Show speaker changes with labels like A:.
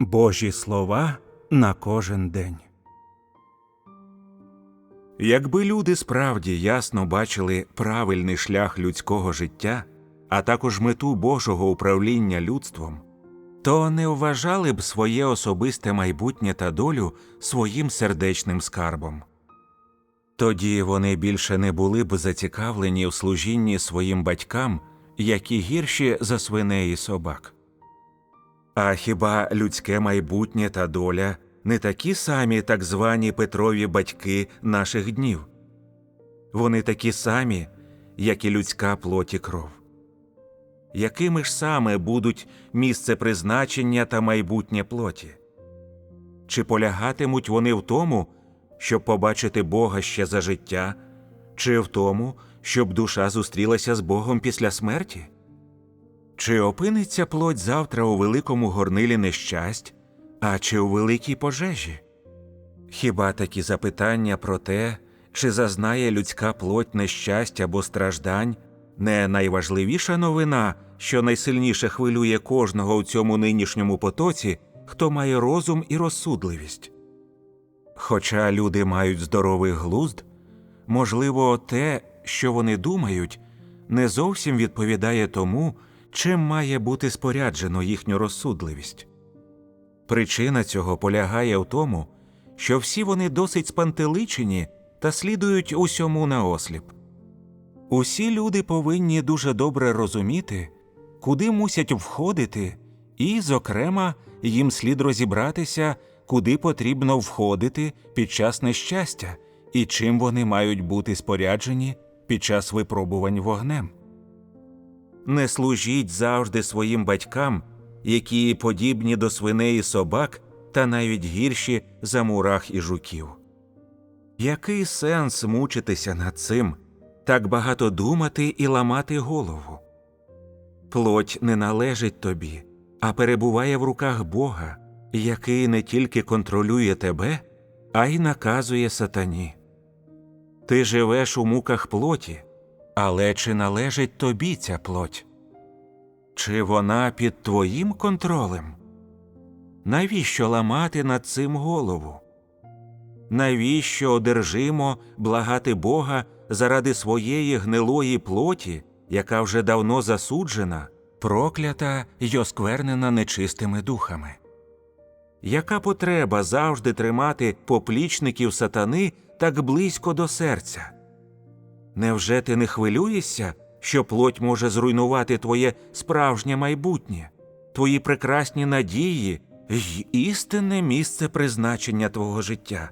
A: Божі слова на кожен день. Якби люди справді ясно бачили правильний шлях людського життя, а також мету Божого управління людством, то не вважали б своє особисте майбутнє та долю своїм сердечним скарбом. Тоді вони більше не були б зацікавлені в служінні своїм батькам, які гірші за свиней і собак. А хіба людське майбутнє та доля не такі самі так звані Петрові батьки наших днів? Вони такі самі, як і людська плоть і кров. Якими ж саме будуть місце призначення та майбутнє плоті? Чи полягатимуть вони в тому, щоб побачити Бога ще за життя, чи в тому, щоб душа зустрілася з Богом після смерті? Чи опиниться плоть завтра у великому горнилі нещасть, а чи у великій пожежі? Хіба такі запитання про те, чи зазнає людська плоть нещастя або страждань, не найважливіша новина, що найсильніше хвилює кожного у цьому нинішньому потоці, хто має розум і розсудливість? Хоча люди мають здоровий глузд, можливо, те, що вони думають, не зовсім відповідає тому, чим має бути споряджено їхню розсудливість. Причина цього полягає в тому, що всі вони досить спантеличені та слідують усьому наосліп. Усі люди повинні дуже добре розуміти, куди мусять входити, і, зокрема, їм слід розібратися, куди потрібно входити під час нещастя і чим вони мають бути споряджені під час випробувань вогнем. Не служіть завжди своїм батькам, які подібні до свиней і собак, та навіть гірші за мурах і жуків. Який сенс мучитися над цим, так багато думати і ламати голову? Плоть не належить тобі, а перебуває в руках Бога, який не тільки контролює тебе, а й наказує сатані. Ти живеш у муках плоті, але чи належить тобі ця плоть? Чи вона під твоїм контролем? Навіщо ламати над цим голову? Навіщо одержимо благати Бога заради своєї гнилої плоті, яка вже давно засуджена, проклята й осквернена нечистими духами? Яка потреба завжди тримати поплічників сатани так близько до серця? Невже ти не хвилюєшся, що плоть може зруйнувати твоє справжнє майбутнє, твої прекрасні надії й істинне місце призначення твого життя?